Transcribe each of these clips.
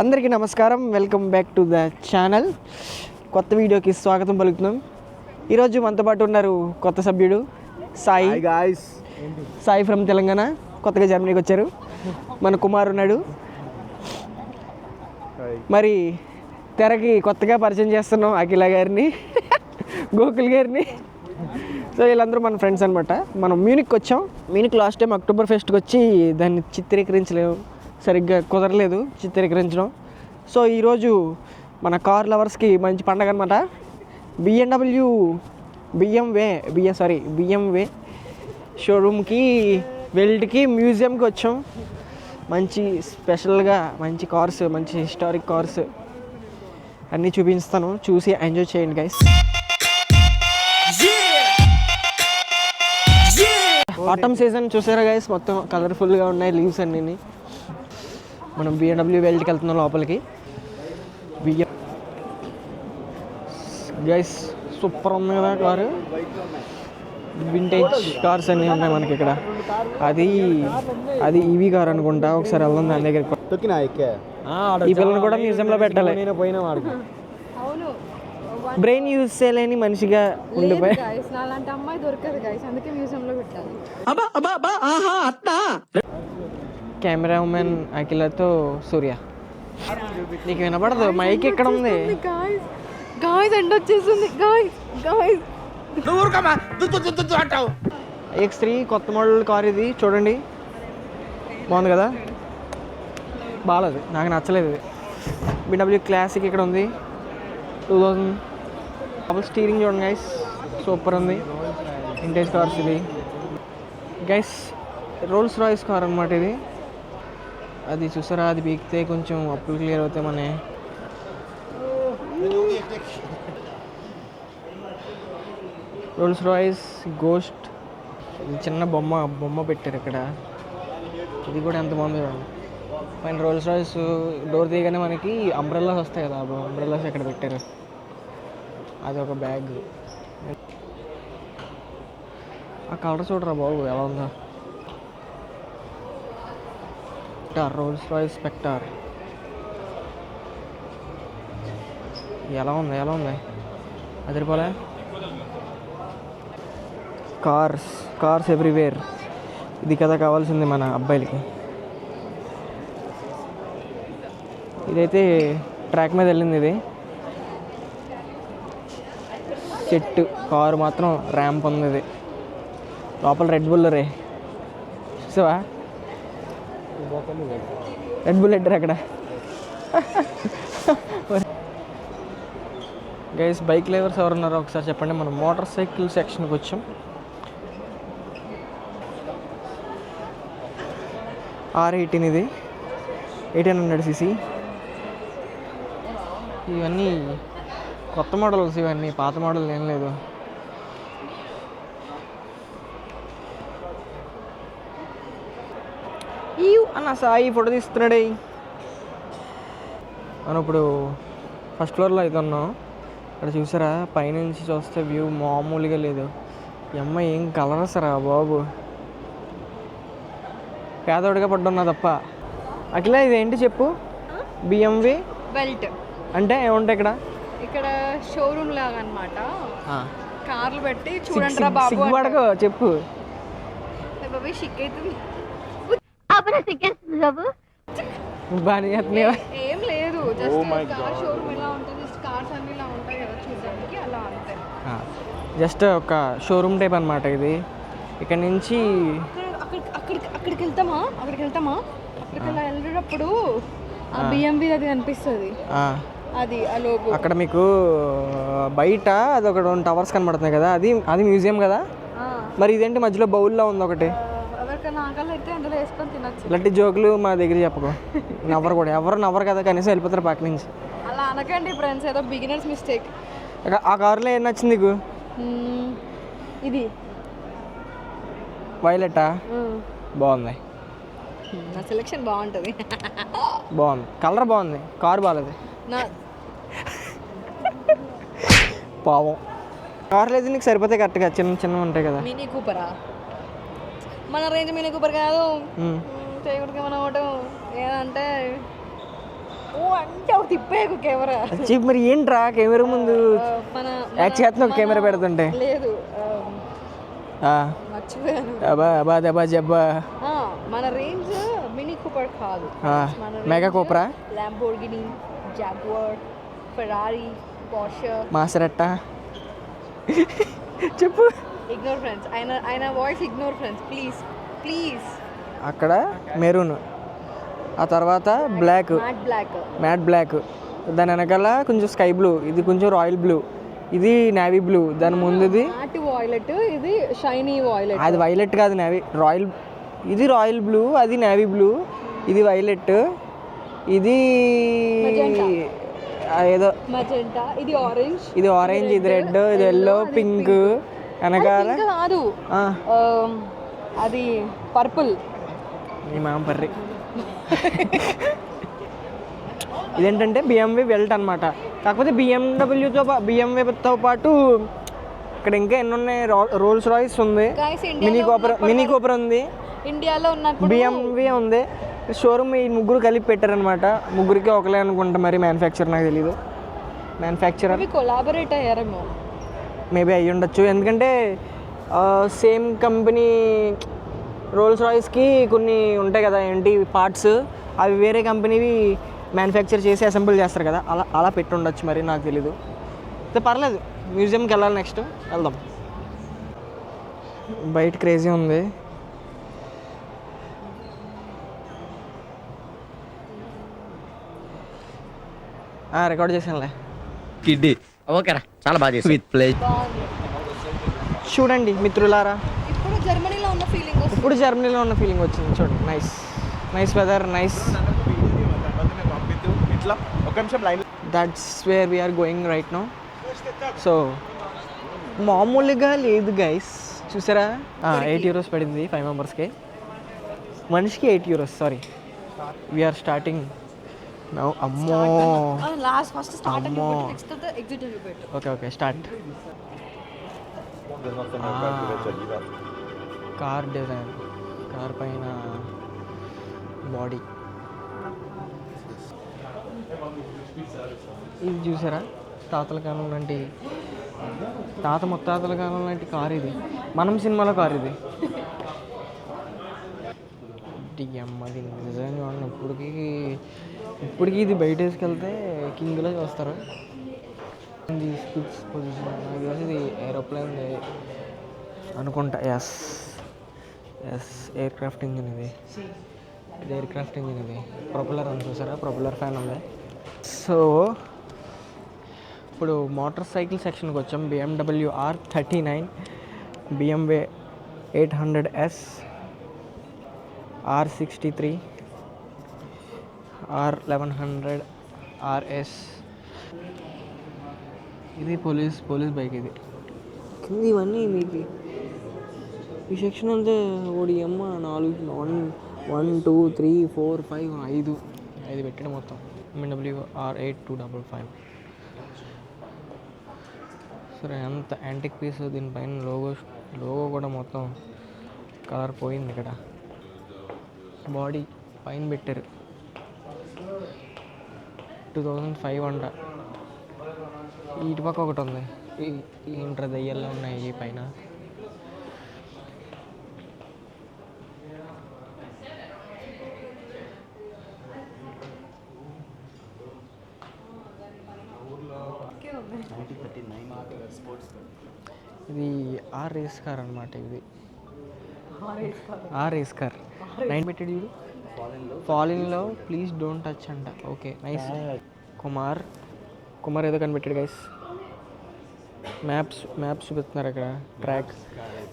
అందరికీ నమస్కారం. Welcome back to the channel కొత్త వీడియోకి స్వాగతం పలుకుతున్నాం. ఈరోజు మనతో పాటు ఉన్నారు కొత్త సభ్యుడు Sai. Guys Sai from Telangana. కొత్తగా జర్మనీకి వచ్చారు. మన కుమార్ ఉన్నాడు. మరి తెరకి కొత్తగా పరిచయం చేస్తున్నాం అఖిల గారిని. గోకుల్ గారిని. సో వీళ్ళందరూ మన ఫ్రెండ్స్ అనమాట మనం మ్యూనిక్ వచ్చాం. మ్యూనిక్ లాస్ట్ టైం అక్టోబర్ ఫెస్ట్కి వచ్చి దాన్ని చిత్రీకరించలేము సరిగ్గా కుదరలేదు చిత్రీకరించడం. సో ఈరోజు మన కార్ లవర్స్కి మంచి పండగ అనమాట బిఎండబ్ల్యూ బిఎంవే బిఎం సారీ బిఎంవే షోరూమ్కి వెల్ట్కి మ్యూజియంకి వచ్చాం. మంచి స్పెషల్గా మంచి కార్స్ మంచి హిస్టారిక్ కార్స్ అన్నీ చూపిస్తాను. చూసి ఎంజాయ్ చేయండి గైస్ ఆటమ్ సీజన్ చూసారా గైస్ మొత్తం కలర్ఫుల్గా ఉన్నాయి లీవ్స్ అన్నీ మనం బిఎండబ్ల్యూ వెల్ట్కి వెళ్తున్నాం లోపలికి. బిఎం గైస్ సూపర్ ఉంది కదా కారు. వింటేజ్ కార్స్ అన్నీ ఉన్నాయి మనకి ఇక్కడ. అది అది ఈవీ కార్ అనుకుంటా. ఒకసారి వెళ్దాం దాని ఎక్కే? ఈ పిల్లని కూడా మ్యూజియంలో పెట్టాలి. నేను పోయినా వాడికి. అవును. బ్రెయిన్ యూజ్ చేయలేని మనిషిగా ఉండిపోయి. అమ్మాయి దొరకదు అందుకే మ్యూజియం లో పెట్టాలి. కెమెరా ఉమెన్ అఖిలతో సూర్య. నీకు వినపడదు? మైక్ ఎక్కడ ఉంది? గాయస్ ఎండ్ వచ్చేసింది గాయస్ గాయస్ ఎక్స్ త్రీ కొత్త మోడల్ కార్ ఇది. చూడండి. బాగుంది కదా? బాగాలేదు. నాకు నచ్చలేదు ఇది. బిడబ్ల్యూ క్లాసిక్ ఇక్కడ ఉంది. టూ థౌజండ్ డబుల్ స్టీరింగ్ చూడండి గైస్ సూపర్ ఉంది. వింటేజ్ కార్స్ ఇది. గైస్ రోల్స్ రాయిస్ కార్ అనమాట ఇది. అది చూసారా అది బీకితే కొంచెం అప్పులు క్లియర్ అవుతాయి మన. రోల్స్ రాయిస్ గోస్ట్ చిన్న బొమ్మ బొమ్మ పెట్టారు ఇక్కడ. ఇది కూడా ఎంత బాగుంది పైన రోల్స్ రాయిస్ డోర్ తీయగానే మనకి అంబ్రెల్లాస్ వస్తాయి కదా అంబ్రెల్లాస్ ఇక్కడ పెట్టారు? అది ఒక బ్యాగ్ ఆ కలర్ చూడరా బాబు ఎలా ఉందా? స్పెక్టార్ రోల్స్ రాయల్ స్పెక్టార్ ఎలా ఉంది ఎలా ఉంది? అదిరిపోలే? కార్స్ కార్స్ ఎవ్రీవేర్ ఇది కదా కావాల్సింది మన అబ్బాయిలకి. ఇదైతే ట్రాక్ మీద వెళ్ళింది ఇది. చెట్టు కారు మాత్రం ర్యాంప్ ఉంది ఇది. లోపల రెడ్ బుల్ రే. చూసావా? రెడ్ బుల్ అక్కడ. గైస్ బైక్ లేవర్స్ ఎవరున్నారో ఒకసారి చెప్పండి. మనం మోటార్ సైకిల్ సెక్షన్కి వచ్చాం. ఆర్ ఎయిటీన్ ఇది. ఎయిటీన్ హండ్రెడ్ సీసీ ఇవన్నీ కొత్త మోడల్స్ ఇవన్నీ పాత మోడల్ ఏం లేదు. అన్న సాయి ఫోటో తీస్తున్నాడే. మనం ఇప్పుడు ఫస్ట్ ఫ్లోర్లో అయితే ఉన్నాం. ఇక్కడ చూసారా? పైనుంచి చూస్తే వ్యూ మామూలుగా లేదు. ఈ అమ్మాయి ఏం కలర్ సరా బాబు. పేదోడిగా పడ్డున్నా తప్ప. అఖిల ఇదేంటి చెప్పు? బిఎంవి బెల్ట్. అంటే ఏముంటాయి ఇక్కడ? ఇక్కడ షోరూమ్ లాగా అన్నమాట కార్లు పెట్టి చూడండి రా సిగ్గు- బాబు సిగ్గుపడకు చెప్పు. బాబు చేస్తున్నావా? ఏం లేదు. జస్ట్ కార్ షోరూమ్ ఎలా ఉంటుంది కార్స్ అన్ని ఇలా ఉంటాయి కదా చూడడానికి అలా అంతే. జస్ట్ ఒక షోరూమ్ టైప్ అనమాట ఇది. ఇక్కడ నుంచి అక్కడ అక్కడ అక్కడికి అక్కడికి వెళ్తామా? అక్కడికి వెళ్తామా? అక్కడికి అలా వెళ్ళేటప్పుడు ఆ బిఎంవి అది కనిపిస్తుంది. ఆ, అది ఆ లోగో. అక్కడ మీకు బయట అది ఒక రెండు టవర్స్ కనబడుతున్నాయి కదా అది అది మ్యూజియం కదా? మరి ఇదేంటి మధ్యలో బౌల్లో ఉంది ఒకటి ఇలాంటి జోకులు మా దగ్గర చెప్పకు. నవ్వరు కూడా. ఎవరు నవ్వరు కదా కనీసం వెళ్ళిపోతారు పక్క నుంచి. అలా అనకండి ఫ్రెండ్స్ ఏదో బిగినర్స్ మిస్టేక్ ఆ కారులో ఏం నచ్చింది నీకు? ఇది. వైలెటా. బాగుంది. నా సెలెక్షన్ బాగుంటుంది. బాగుంది. కలర్ బాగుంది. కారు బాగాలేదు. నా పావం కార్లు అయితే నీకు సరిపోతాయి కరెక్ట్గా. చిన్న చిన్న ఉంటాయి కదా. మినీ కూపరా మన రేంజ్ మినీ కూపర్ కాదు. చేయకూడదు మన ఒకటి. ఏదంటే ఓ అంటే ఒక తిప్పేకు కెమెరా. మరి ఏంట్రా కెమెరా ముందు? మన యాక్ట్ చేస్తున్నావు కెమెరా పెడుతుంటే. లేదు మన రేంజ్ మినీ కూపర్ కాదు. Mega khopra? Lamborghini Jaguar Ferrari Porsche Maserati చెప్పు. ఇగ్నోర్ ఫ్రెండ్స్ ఆయన ఆయన voice ignore friends please please అక్కడ మెరూన్. ఆ తర్వాత black. Matte black matte black దాని వెనకాల కొంచెం స్కై బ్లూ. ఇది కొంచెం రాయల్ బ్లూ. ఇది నేవీ బ్లూ. దాని ముందుది మ్యాట్ వాయిలెట్ ఇది షైనీ వాయిలెట్ అది వైలెట్ కాదు నేవీ. రాయల్ ఇది రాయల్ బ్లూ అది నేవీ బ్లూ. ఇది వైలెట్ ఇది ఏదో మజెంటా ఇది ఆరెంజ్ ఇది ఆరెంజ్ ఇది రెడ్ ఇది ఎల్లో పింక్ వెనకాల కాదు. అది పర్పుల్. మామ పర్రి. ఇదేంటంటే బిఎంవి వెల్ట్ అనమాట కాకపోతే బిఎండబ్ల్యూతో బిఎంవేతో పాటు ఇక్కడ ఇంకా ఎన్ని ఉన్నాయి రోల్స్ రాయిస్ ఉంది మినీ కోపర్ మినీ కోపర్ ఉంది. ఇండియాలో ఉన్నప్పుడు బిఎంవి ఉంది. షోరూమ్ ఈ ముగ్గురు కలిపి పెట్టారనమాట ముగ్గురికి ఒకలే అనుకుంటా మరి మ్యానుఫ్యాక్చర్ నాకు తెలీదు. Manufacturer collaborate అయ్యారేమో. మేబీ అయ్యి ఉండొచ్చు. ఎందుకంటే సేమ్ కంపెనీ రోల్స్ రాయిస్కి కొన్ని ఉంటాయి కదా ఏంటి పార్ట్స్. అవి వేరే కంపెనీవి మ్యానుఫ్యాక్చర్ చేసి అసెంబుల్ చేస్తారు కదా అలా అలా పెట్టి ఉండొచ్చు మరి నాకు తెలీదు. అయితే పర్లేదు మ్యూజియంకి వెళ్ళాలి నెక్స్ట్. వెళ్దాం. బయట క్రేజీ ఉంది. రికార్డ్ చేసానులే కిడ్డీ ఓకేరా చాలా బాగా చేసి విత్ ప్లే చూడండి మిత్రులారా. ఇప్పుడు జర్మనీలో ఉన్న ఫీలింగ్ వస్తుంది. ఇప్పుడు జర్మనీలో ఉన్న ఫీలింగ్ వచ్చింది చూడండి. నైస్ నైస్ వెదర్ నైస్ ఇట్లా ఒక నిమిషం line that's where we are going right no so మామూలుగా లేదు గైస్ చూసారా ఎయిట్ యూరోస్ పడింది ఫైవ్ మెంబర్స్కి మనిషికి eight euros sorry we are starting now అమ్మో. లాస్ట్ ఫస్ట్ స్టార్ట్ అమ్మో. Next exit okay okay start car design car పైన body ఇది చూసారా? తాతల కాలం లాంటి తాత ముత్తాతల కాలం లాంటి కార్ ఇది. మనం సినిమాలో కార్ ఇది. ఇది అమ్మది నిజంగా చూడండి ఇప్పటికి ఇప్పటికీ ఇది బయట వేసుకెళ్తే కింగ్లో చూస్తారు ఇది స్పిట్స్ పొజిషన్. నాకు తెలిసి ఇది ఏరోప్లేన్ అనుకుంటా. Yes. Yes. Aircraft engine ఇది. ఇది ఎయిర్ క్రాఫ్ట్ ఇంజిన్ ఇది. ప్రొపలర్ అని చూసారా? ప్రొపలర్ ఫ్యాన్ ఉంది. సో ఇప్పుడు మోటార్ సైకిల్ సెక్షన్కి వచ్చాం. BMW R thirty nine బిఎంవే eight hundred S R sixty three R eleven hundred RS ఇది పోలీస్ పోలీస్ బైక్ ఇది. కింద ఇవన్నీ మీకు ఈ సెక్షన్ అంతే ఓడి అమ్మ నాలుగు one one two three four five ఐదు. ఐదు పెట్టడం మొత్తం. MW R eight two double five సరే ఎంత యాంటిక్ పీస్ దీనిపైన లోగో లోగో కూడా మొత్తం కలర్ పోయింది ఇక్కడ. బాడీ పైన పెట్టారు. టూ థౌజండ్ ఫైవ్ అంట. ఇటు పక్క ఒకటి ఉంది ఇంటర్ దయ్యాల్లో ఉన్నాయి ఈ పైన. ఇది ఆర్ రేస్ కార్ అనమాట ఇది. ఆర్ రేస్ కార్ నైన్ పెట్టాడు ఫాలిన్లో ప్లీజ్ డోంట్ టచ్ అంట. ఓకే నైస్ కుమార్ కుమార్ ఏదో కనిపెట్టాడు గైస్ మ్యాప్స్ మ్యాప్స్ చూపిస్తున్నారు ఇక్కడ ట్రాక్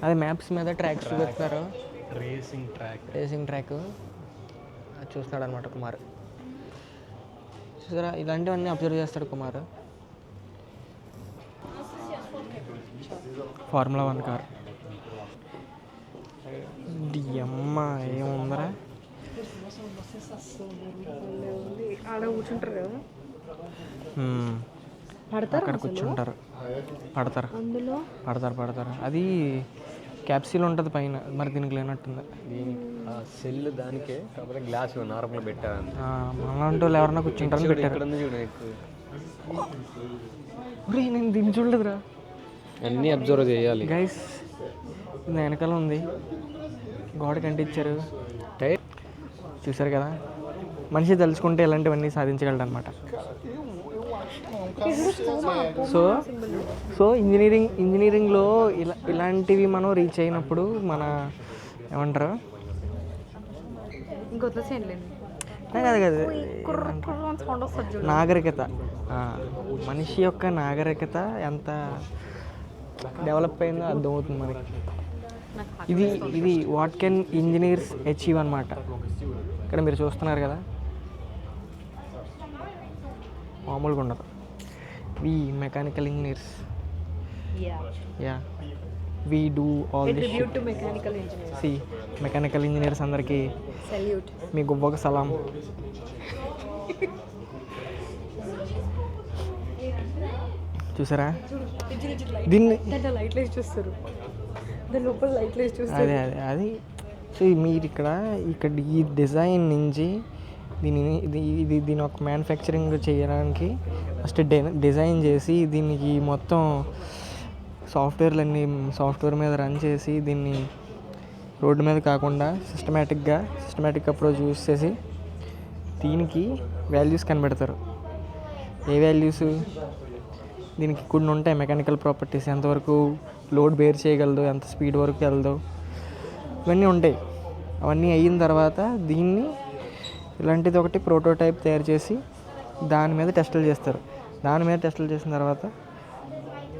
అదే మ్యాప్స్ మీద ట్రాక్స్ చూపిస్తున్నారు. రేసింగ్ ట్రాక్ రేసింగ్ ట్రాక్ చూస్తున్నాడు అనమాట కుమార్ చూసారా? ఇలాంటివన్నీ అబ్జర్వ్ చేస్తాడు కుమార్ ఫార్ములా వన్ కార్ అమ్మ ఏముందరా? ఆడ కూర్చుంటారు కదా. పడతారు అక్కడ కూర్చుంటారు. పడతారు. అందులో? పడతారు పడతారు. అది క్యాప్సూల్ ఉంటుంది పైన మరి దీనికి లేనట్టుంది. సెల్ దానికే కాకపోతే గ్లాస్ నార్మల్ పెట్టాను ఆ, మనలాంటి వాళ్ళు ఎవరన్నా కూర్చుంటారని పెట్టారు. ఉంది నేను దీన్ని చూడలేదురా. అన్నీ అబ్జర్వ్ చేయాలి. గైస్ వెనకాల ఉంది. గోడ కంటించారు టైర్ చూసారు కదా? మనిషి తలుచుకుంటే ఇలాంటివన్నీ సాధించగలడు అనమాట సో సో ఇంజనీరింగ్ ఇంజనీరింగ్లో ఇలా ఇలాంటివి మనం రీచ్ అయినప్పుడు మన ఏమంటారు? కాదు కాదు నాగరికత. మనిషి యొక్క నాగరికత ఎంత డెవలప్ అయిందో అర్థమవుతుంది మనకి ఇది ఇది వాట్ కెన్ ఇంజనీర్స్ అచీవ్ అనమాట ఇక్కడ మీరు చూస్తున్నారు కదా. మామూలుగా ఉండదు. We mechanical engineers yeah we do all this see mechanical engineers అందరికీ మీ గువ్వకు సలాం. చూసారా? దీన్ని దాంట్లో చూస్తారు. దాని లోపల లైట్లు వేసి చూస్తారు. అదే అదే అది సో మీరు ఇక్కడ ఇక్కడ ఈ డిజైన్ నుంచి దీనిని ఇది ఇది దీని ఒక మ్యానుఫ్యాక్చరింగ్ చేయడానికి ఫస్ట్ డిజైన్ చేసి దీనికి మొత్తం సాఫ్ట్వేర్లన్నీ సాఫ్ట్వేర్ మీద రన్ చేసి దీన్ని రోడ్డు మీద కాకుండా సిస్టమేటిక్గా సిస్టమేటిక్ అప్రోచ్ యూస్ చేసి దీనికి వాల్యూస్ కనిపెడతారు ఏ వాల్యూస్? దీనికి కొన్ని ఉంటాయి మెకానికల్ ప్రాపర్టీస్. ఎంతవరకు లోడ్ బేర్ చేయగలదు ఎంత స్పీడ్ వరకు వెళ్దు ఇవన్నీ ఉంటాయి. అవన్నీ అయిన తర్వాత దీన్ని ఇలాంటిది ఒకటి ప్రోటోటైప్ తయారు చేసి దాని మీద టెస్టులు చేస్తారు. దాని మీద టెస్టులు చేసిన తర్వాత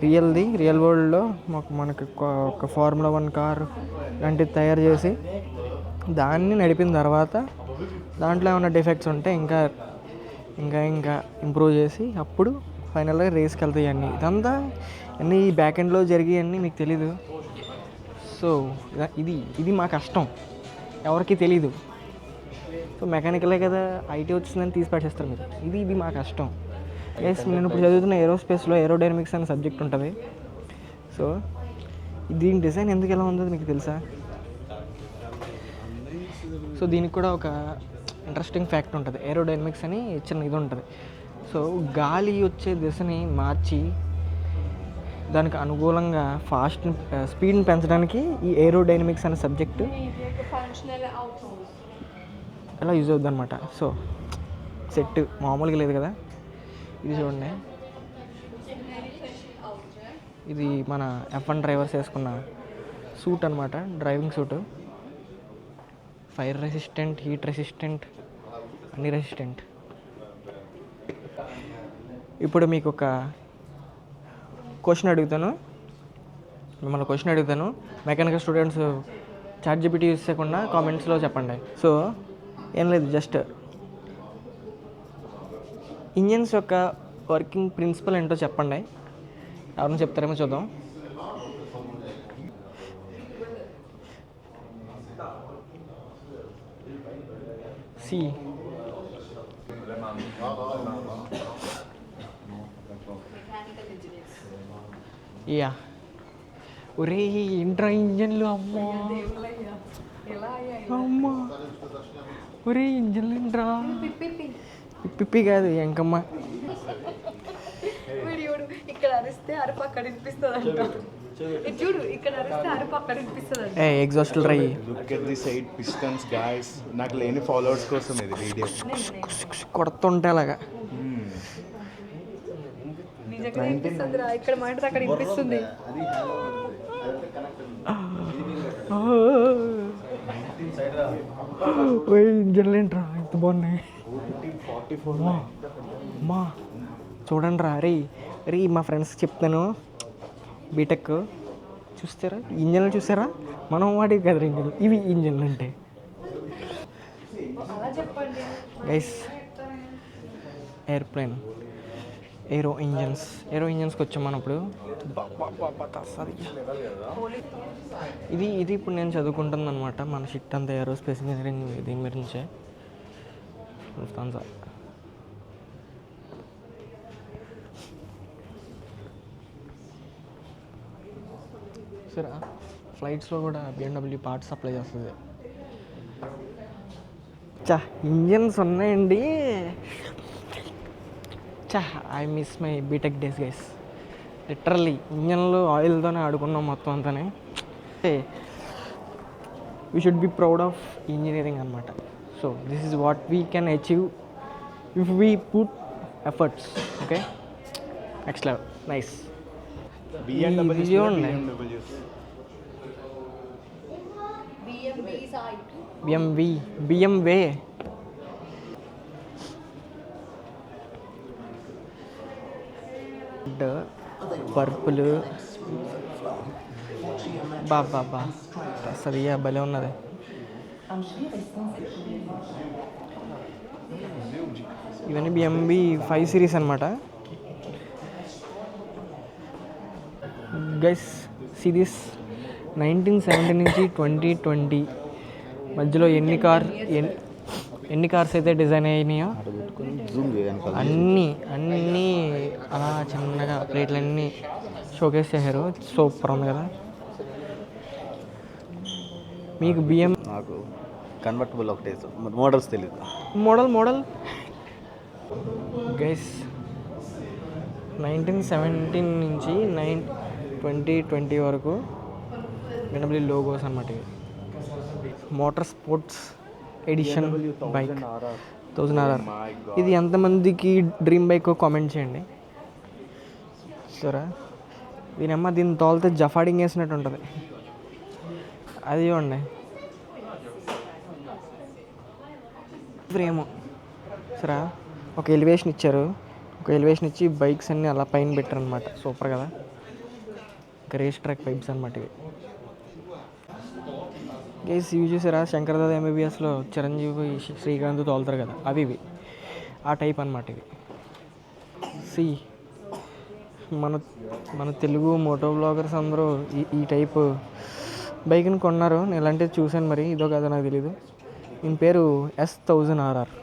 రియల్ది రియల్ వరల్డ్లో మాకు మనకు ఒక- ఒక ఫార్ములా వన్ కార్ లాంటిది తయారు చేసి దాన్ని నడిపిన తర్వాత దాంట్లో ఏమైనా డిఫెక్ట్స్ ఉంటే ఇంకా ఇంకా ఇంకా ఇంప్రూవ్ చేసి అప్పుడు ఫైనల్గా రేస్కి వెళ్తాయి అన్నీ. ఇదంతా అన్నీ బ్యాక్ ఎండ్లో జరిగి అన్నీ మీకు తెలీదు. సో ఇది ఇది మా కష్టం. ఎవరికి తెలీదు. సో మెకానికలే కదా ఐటీ వచ్చిందని తీసి పట్టేస్తారు మీరు. ఇది ఇది మా కష్టం. ఎస్ నేను ఇప్పుడు చదువుతున్న ఏరోస్పేస్లో ఏరోడైనమిక్స్ అనే సబ్జెక్ట్ ఉంటుంది. సో దీని డిజైన్ ఎందుకు ఎలా ఉందో మీకు తెలుసా? సో దీనికి కూడా ఒక ఇంట్రెస్టింగ్ ఫ్యాక్ట్ ఉంటుంది. ఏరోడైనమిక్స్ అని చిన్న ఇది ఉంటుంది. సో గాలి వచ్చే దిశని మార్చి దానికి అనుకూలంగా ఫాస్ట్ స్పీడ్ని పెంచడానికి ఈ ఏరోడైనమిక్స్ అనే సబ్జెక్ట్ ఎలా యూజ్ అవుద్ది అనమాట సో సెట్ మామూలుగా లేదు కదా. ఇది చూడండి. ఇది మన ఎఫ్ వన్ డ్రైవర్స్ వేసుకున్న సూట్ అనమాట driving suit fire resistant heat resistant అన్ని రెసిస్టెంట్ ఇప్పుడు మీకు ఒక క్వశ్చన్ అడుగుతాను. మిమ్మల్ని క్వశ్చన్ అడుగుతాను. Mechanical students chat GPT use చేయకుండా కామెంట్స్లో చెప్పండి. సో ఏం లేదు జస్ట్ ఇంజన్స్ యొక్క వర్కింగ్ ప్రిన్సిపల్ ఏంటో చెప్పండి. ఎవరైనా చెప్తారేమో చూద్దాం. సి యా ఒరే ఏంట్రా ఇంజన్లు అమ్మా. అమ్మా. ఒరే ఇంజన్లు ఏంట్రా పిప్పి కాదు ఎంకమ్మ. వీడియోడు ఇక్కడ అరిస్తే అరుపు అక్కడ వినిపిస్తుంది అంట ఇది చూడు ఇక్కడ అరిస్తే అరుపు అక్కడ వినిపిస్తుంది అంట ఏ ఎగ్జాస్ట్లు రై లుక్ ఎట్ పిస్టన్స్ గాయస్ నాకు లేని ఫాలోవర్స్ కోసం ఇది వీడియో కొడుతుంటే అలాగా. నిజంగా వినిపిస్తుంది రా ఇక్కడ మాట అక్కడ వినిపిస్తుంది. ఇంజన్లు ఏంట్రా? ఇంత బాగున్నాయి. అమ్మా చూడండి రా రే రే మా ఫ్రెండ్స్ చెప్తాను. బీటెక్ చూస్తారా? ఇంజన్లు చూసారా మనం వాడి కదా ఇంజన్ ఇవి ఇంజన్లు అంటే. Guys airplane aero engines aero ఇంజన్స్కి వచ్చాం మనం ఇప్పుడు. ఇది ఇది ఇప్పుడు నేను చదువుకుంటుంది అనమాట మన షిట్ అంతా ఏరోస్పేస్ ఇంజనీరింగ్ దీని గురించే సార్ సరే ఫ్లైట్స్లో కూడా బిఎండబ్ల్యూ పార్ట్స్ సప్లై చేస్తుంది. చా ఇంజన్స్ ఉన్నాయండి. చా I miss my BTech days guys literally ఇంజన్లు ఆయిల్తోనే ఆడుకున్నాం మొత్తం అంతానే. We should be proud of engineering అనమాట so this is what we can achieve if we put efforts okay next level nice చూడండి. బిఎంవి రెడ్ పర్పుల్. బా బా బా. అసలు ఇక భలే ఉన్నది. ఇవన్నీ బిఎంబి ఫైవ్ సిరీస్ అనమాట గైస్ సిరీస్ నైన్టీన్ సెవెంటీ నుంచి ట్వంటీ ట్వంటీ. మధ్యలో ఎన్ని కార్ ఎన్ ఎన్ని కార్స్ అయితే డిజైన్ అయినాయో అన్నీ అన్నీ అలా చిన్నగా ప్లేట్లన్నీ షోకేస్ చేశారు. సూపర్ ఉంది కదా. మీకు బిఎం నాకు కన్వర్టబుల్ ఒకటే మోడల్స్ తెలియదు model model. Guys nineteen seventeen నుంచి నైన్ ట్వంటీ ట్వంటీ వరకు బిఎండబ్ల్యూ లోగోస్ అనమాట ఇవి. Motor sports edition bike thousand RR ఇది ఎంతమందికి డ్రీమ్ బైక్ కామెంట్ చేయండి. సరే. దీని అమ్మ దీన్ని తోలితే జఫాడింగ్ వేసినట్టు ఉంటుంది. అది చూడండి. ఫ్రేమ్. సరే. ఒక ఎలివేషన్ ఇచ్చారు. ఒక ఎలివేషన్ ఇచ్చి బైక్స్ అన్నీ అలా పైన పెట్టారు అనమాట సూపర్ కదా. ఇంకా రేస్ ట్రాక్ పైప్స్ అనమాట ఇవి. గేస్ ఇవి చూసారా? శంకరదాద ఎంబీబీఎస్లో చిరంజీవి శ్రీకాంత్ తోలుతారు కదా. అవి ఇవి. ఆ టైప్ అనమాట ఇవి. సి మన మన తెలుగు మోటో బ్లాగర్స్ అందరూ ఈ ఈ టైప్ బైక్ని కొన్నారు. నేను ఇలాంటిది చూశాను మరి. ఇదో కదా నాకు తెలీదు. దీని పేరు ఎస్ థౌజండ్ ఆర్ఆర్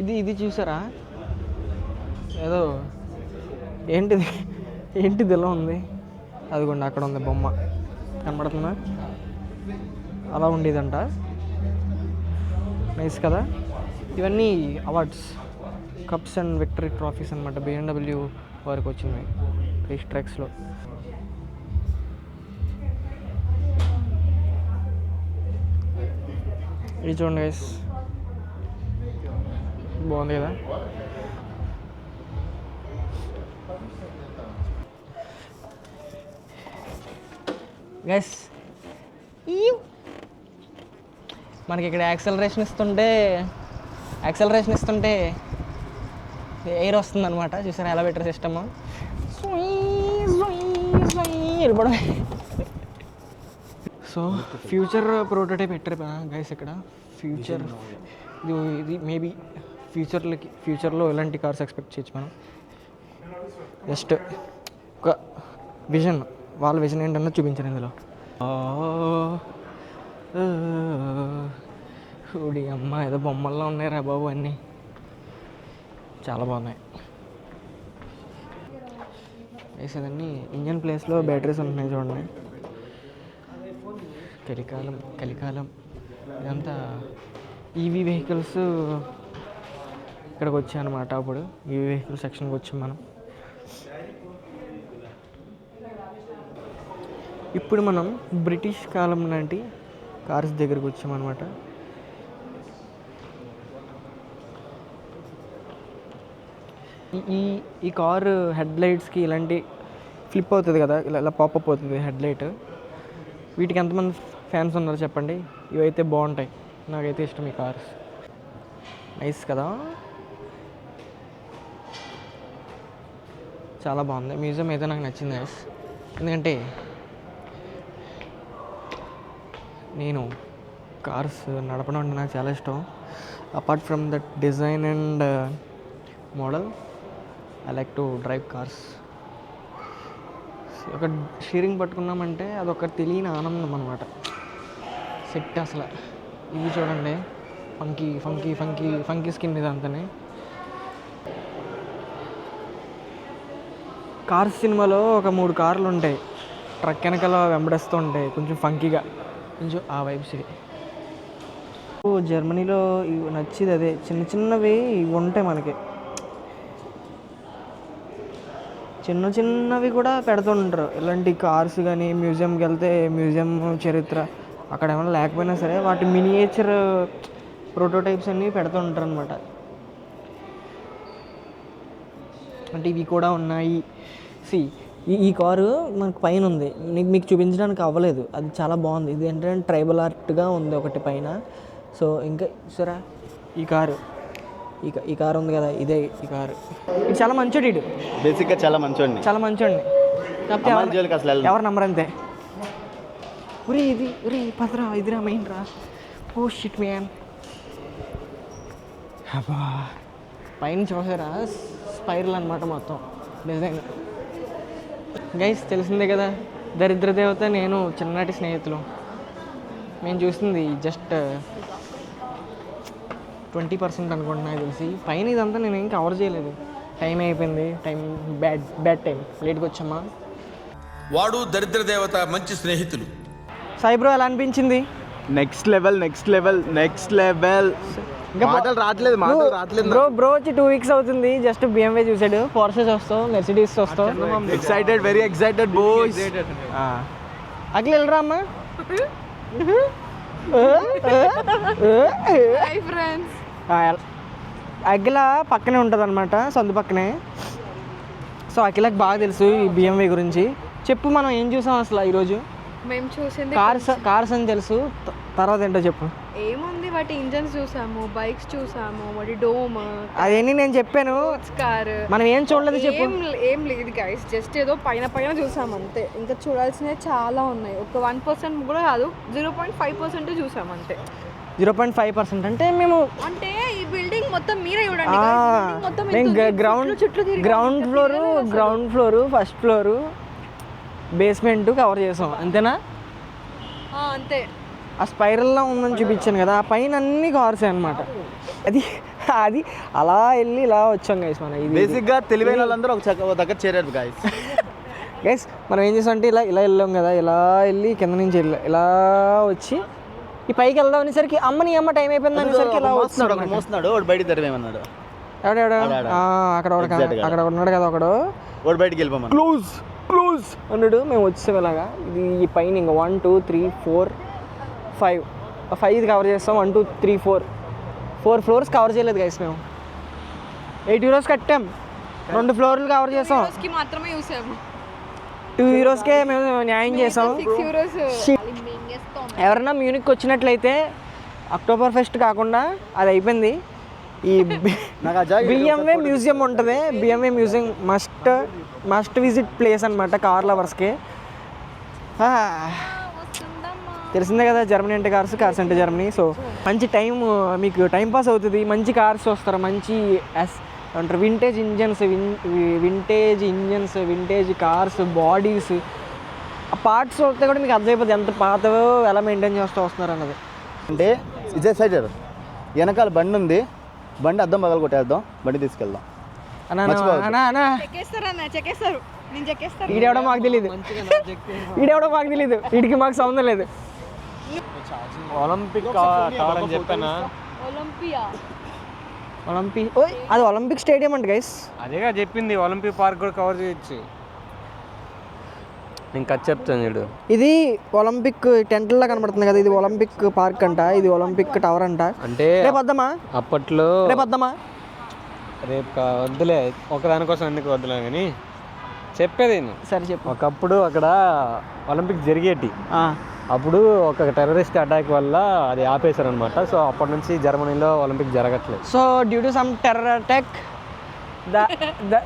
ఇది ఇది చూసారా? ఏదో ఏంటిది? ఏంటిది ఎలా ఉంది? అదిగోండి అక్కడ ఉంది బొమ్మ. కనబడుతుందా? అలా ఉండేదంట. నైస్ కదా? ఇవన్నీ awards cups and victory trophies అనమాట బిఎండబ్ల్యూ వారికి వచ్చినాయి రేస్ ట్రాక్స్లో ఇది చూడండి గైస్ బాగుంది కదా? గైస్ మనకి ఇక్కడ యాక్సలరేషన్ ఇస్తుంటే యాక్సలరేషన్ ఇస్తుంటే ఎయిర్ వస్తుంది అనమాట చూసారా ఎలా పెట్టారు సిస్టమ్ వెళ్ళిపోవడం సో ఫ్యూచర్ ప్రోటోటైప్ పెట్టారు గైస్ ఇక్కడ? ఫ్యూచర్ ఇది ఇది మేబీ ఫ్యూచర్లకి ఫ్యూచర్లో ఎలాంటి కార్స్ ఎక్స్పెక్ట్ చేయొచ్చు మనం? జస్ట్ ఒక విజన్ వాళ్ళ విజన్ ఏంటన్నా చూపించాను ఇందులో. ఊడి అమ్మ ఏదో బొమ్మల్లో ఉన్నాయి రా బాబు అన్నీ. చాలా బాగున్నాయి. వేసేదండి ఇంజన్ ప్లేస్లో బ్యాటరీస్ ఉంటున్నాయి చూడండి. కలికాలం కలికాలం. ఇదంతా ఈవీ వెహికల్స్ ఇక్కడికి వచ్చాయన్నమాట అప్పుడు. ఈవీ వెహికల్ సెక్షన్కి వచ్చాం మనం. ఇప్పుడు మనం బ్రిటిష్ కాలం నాటి కార్స్ దగ్గరికి వచ్చామన్నమాట. ఈ- ఈ కార్ కారు హెడ్ లైట్స్కి ఇలాంటి ఫ్లిప్ అవుతుంది కదా ఇలా ఇలా పాపప్ అవుతుంది హెడ్ లైట్ వీటికి ఎంతమంది ఫ్యాన్స్ ఉన్నారు చెప్పండి? ఇవైతే బాగుంటాయి. నాకైతే ఇష్టం ఈ కార్స్. నైస్ కదా? చాలా బాగుంది. మ్యూజియం అయితే నాకు నచ్చింది ఎందుకంటే నేను కార్స్ నడపడం అంటే నాకు చాలా ఇష్టం. Apart from that design and model I like to drive cars ఒక షీరింగ్ పట్టుకున్నామంటే అదొక తెలియని ఆనందం అనమాట సెట్ అసలు. ఇవి చూడండి. Funky funky funky funky skin ఇదంతానే cars సినిమాలో ఒక మూడు కార్లు ఉంటాయి ట్రక్ వెనకాల వెంబడిస్తూ ఉంటాయి. కొంచెం ఫంకీగా కొంచెం ఆ వైబ్స్ ఇవి. ఓ, జర్మనీలో ఇవి నచ్చేది అదే. చిన్న చిన్నవి ఇవి ఉంటాయి మనకి. చిన్న చిన్నవి కూడా పెడుతుంటారు ఇలాంటి కార్స్ కానీ మ్యూజియంకి వెళ్తే మ్యూజియం చరిత్ర అక్కడ ఏమైనా లేకపోయినా సరే వాటి మినియేచర్ ప్రోటోటైప్స్ అన్నీ పెడుతుంటారు అనమాట అంటే ఇవి కూడా ఉన్నాయి. సి ఈ ఈ కారు మనకు పైన ఉంది. నీకు మీకు చూపించడానికి అవ్వలేదు. అది చాలా బాగుంది. ఇది ఏంటంటే ట్రైబల్ ఆర్ట్గా ఉంది ఒకటి పైన. సో ఇంకా సరే ఈ కారు. ఈ ఈ కారు ఉంది కదా ఇదే ఈ కారు. ఇది చాలా మంచోడు ఇడు బేసిక్గా చాలా మంచోడిని. చాలా మంచోడిని. కాకపోతే ఎవరు- నమ్మరు అంతే. ఉరి ఇది ఉరి పదరా ఇదిరా మెయిన్ రా. ఓ షిట్ మ్యాన్ అబ్బా. పైన చూసారా? స్పైరల్ అనమాట మొత్తం. డిజైన్ గైస్ తెలిసిందే కదా దరిద్ర దేవత నేను చిన్ననాటి స్నేహితులు. మేము చూసింది జస్ట్ ట్వంటీ పర్సెంట్ అనుకుంటున్నా నాకు తెలిసి. పైన ఇదంతా నేను ఏం కవర్ చేయలేదు. టైం అయిపోయింది టైం బ్యాడ్ బ్యాడ్ టైం లేట్గా వచ్చామా? వాడు దరిద్ర దేవత మంచి స్నేహితులు. సాయి బ్రో ఎలా అనిపించింది? Next level next level next level మాటలు రావట్లేదు మాటలు రావట్లేదు. బ్రో బ్రో వచ్చి టూ వీక్స్ అవుతుంది జస్ట్ బిఎంవే చూసాడు. ఫోర్సెస్ వస్తావు మెర్సిడీస్ వస్తావు excited very excited boys Akhil వెళ్ళరా అమ్మా? అఖిల పక్కనే ఉంటుంది అనమాట సందు పక్కనే. సో అఖిలకు బాగా తెలుసు ఈ బిఎంవే గురించి. చెప్పు మనం ఏం చూసాం అసలు ఈరోజు? మేము చూసింది కార్స్ కార్స్ అని తెలుసు. తర్వాత ఏంటో చెప్పు. ఏముంది వాటి ఇంజన్స్ చూసాము బైక్స్ చూసాము వాటి డోమ్ అవన్నీ నేను చెప్పాను. కార్. మనం ఏం చూడలేదు చెప్పు. ఏం ఏం లేదు గైస్ జస్ట్ ఏదో పైన పైన చూసాం అంతే. ఇంకా చూడాల్సినవి చాలా ఉన్నాయి. ఒక వన్ పర్సెంట్ కూడా కాదు జీరో పాయింట్ ఫైవ్ పర్సెంట్ చూసాం అంతే. జీరో పాయింట్ ఫైవ్ పర్సెంట్ అంటే మేము అంటే ఈ బిల్డింగ్ మొత్తం మీరే చూడండి. గ్రౌండ్ చుట్టూ. Ground floor. Ground floor first floor basement cover చేసాం. అంతేనా? అంతే. ఆ స్పైరల్లో ఉందని చూపించాను కదా ఆ పైన అన్ని కార్సే అనమాట అది అది అలా వెళ్ళి ఇలా వచ్చాం గైస్ మన. ఇది బేసిక్గా తెలివైన వాళ్ళందరూ ఒక చక్క- దగ్గర చేరారు గాయస్ గైస్ మనం ఏం చేసాం అంటే ఇలా ఇలా వెళ్ళాం కదా ఇలా వెళ్ళి కింద నుంచి వెళ్ళా ఇలా వచ్చి ఈ పైకి వెళ్దాం అనేసరికి అమ్మని అమ్మ టైం అయిపోయింది అనేసరికి ఇలా వస్తున్నాడు మోస్తున్నాడు వాడు బయటికి తెరవేమన్నాడు ఎవడాడు. అక్కడ ఒకడు. అక్కడ ఉన్నాడు కదా ఒకడు. వాడు బయటికి వెళ్ళిపోమన్నాడు. క్లోజ్ క్లోజ్ అన్నాడు మేము వచ్చేసాం ఇలాగా. ఇది ఈ పైన ఇంకా one two three four five. Five ఇది కవర్ చేస్తాం. One two three four four floors cover చేయలేదు గైస్ మేము. ఎయిట్ యూరోస్ కట్టాం. రెండు ఫ్లోర్లు కవర్ చేసాం మాత్రమే చూసాము టూ యూరోస్కే మేము న్యాయం చేసాం. Six euros Shit. ఎవరైనా మ్యూనిక్ వచ్చినట్లయితే అక్టోబర్ ఫెస్ట్ కాకుండా అది అయిపోయింది. ఈ బిఎంఏ మ్యూజియం ఉంటుంది. VMA museum must must visit place అనమాట కార్ లవర్స్కి తెలిసిందే కదా జర్మనీ అంటే కార్స్ కార్స్ అంటే జర్మనీ సో మంచి టైం మీకు టైం పాస్ అవుతుంది. మంచి కార్స్ వస్తారు. మంచి ఎస్ అంటారు vintage engines vintage engines vintage cars bodies ఆ పార్ట్స్ వస్తే కూడా మీకు అర్థమైపోతుంది ఎంత పాతవో ఎలా మెయింటైన్ చేస్తూ వస్తున్నారు అన్నది. అంటే ఇదే సైడ్ వెనకాల బండి ఉంది. బండి అద్దం పగల కొట్టేద్దాం. బండి తీసుకెళ్దాం. ఈడెవడో మాకు తెలియదు ఈడెవడో మాకు తెలియదు వీడికి మాకు సంబంధం లేదు. ఒలింపిక్ టవర్ అని చెప్పానా? ఒలింపియా ఒలింపిక్ ఓయ్ అది ఒలింపిక్ స్టేడియం అంట గైస్ అదేగా చెప్పింది ఒలింపిక్ పార్క్ కూడా కవర్ చేయొచ్చు. నేను ఖర్చు చెప్తాను చూడు. ఇది ఒలింపిక్ టెంట్లా కనబడుతుంది కదా ఇది ఒలింపిక్ పార్క్ అంట ఇది ఒలింపిక్ టవర్ అంట. అంటే రేపు వద్దామా? అప్పట్లో రేపు వద్దామా? రేపు వద్దులే ఒకదానికోసం ఎందుకు వద్దులే కానీ చెప్పేది నేను. సరే చెప్పు. ఒకప్పుడు అక్కడ ఒలింపిక్ జరిగేటి. ఆ, అప్పుడు ఒక టెర్రరిస్ట్ అటాక్ వల్ల అది ఆపేశారు అనమాట సో అప్పటి నుంచి జర్మనీలో ఒలింపిక్ జరగట్లేదు. So due to some terror attack the the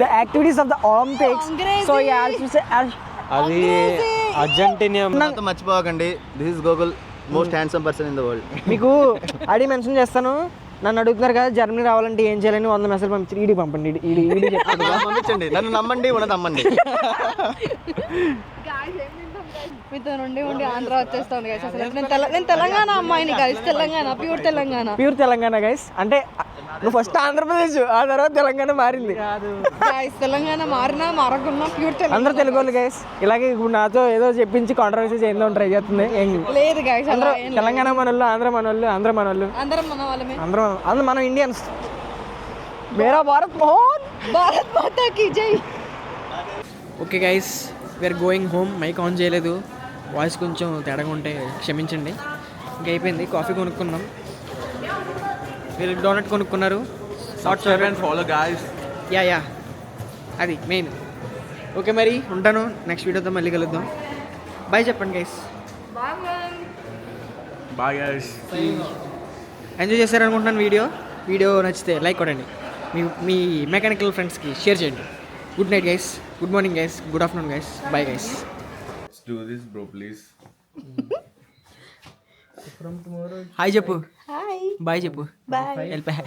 the activities of the Olympics so అది అర్జెంటీనియా అంతా మర్చిపోకండి. This is Google most handsome person in the world మీకు అడి మెన్షన్ చేస్తాను. నన్ను అడుగుతున్నారు కదా జర్మనీ రావాలంటే ఏం చేయాలని వంద మెసేజ్ పంపించి ఈడి పంపండి ఈడి ఈడి నన్ను నమ్మండి ఉన్నది నమ్మండి గాయస్ ఏం తింటాం guys? మీతో నుండి ఉండి ఆంధ్ర గైస్ అసలు నేను తెల నేను తెలంగాణ అమ్మాయిని guys Telangana pure Telangana. Pure Telangana guys అంటే నువ్వు ఫస్ట్ ఆంధ్రప్రదేశ్ ఆ తర్వాత తెలంగాణ మారింది. గైస్ తెలంగాణ మారినా మారకున్నా ప్యూర్ తెలంగాణ. అందరూ తెలుగు వాళ్ళు గైస్ ఇలాగే ఇప్పుడు నాతో ఏదో చెప్పించి కాంట్రవర్సీ చేద్దాం ట్రై చేస్తుంది. ఏం లేదు. గైస్ అందరూ. తెలంగాణ మనోళ్ళు ఆంధ్ర మనోళ్ళు ఆంధ్ర మనోళ్ళు. అందరం మన వాళ్ళమే. అందరం అందరం మనం ఇండియన్స్ మేరా భారత్ మోహన్. భారత్ మాతాకి జై. Okay guys we are going home mic on చేయలేదు. వాయిస్ కొంచెం తేడాగా ఉంటే క్షమించండి. ఇంకా అయిపోయింది. కాఫీ కొనుక్కున్నాం. వీళ్ళు డోనట్ కొనుక్కున్నారు. Follow, guys. యా యా అది మెయిన్. ఓకే మరి ఉంటాను. నెక్స్ట్ వీడియోతో మళ్ళీ కలుద్దాం. బాయ్ చెప్పండి గైస్ guys. ఎంజాయ్ చేశారనుకుంటున్నాను వీడియో వీడియో నచ్చితే లైక్ కొట్టండి. మీ మీ మెకానికల్ ఫ్రెండ్స్కి షేర్ చేయండి. Good night guys good morning guys good afternoon guys bye guys Let's do this, bro, please. Hi చెప్పు హాయ్ బాయ్ చెప్పు బాయ్ వెళ్ళిపోయా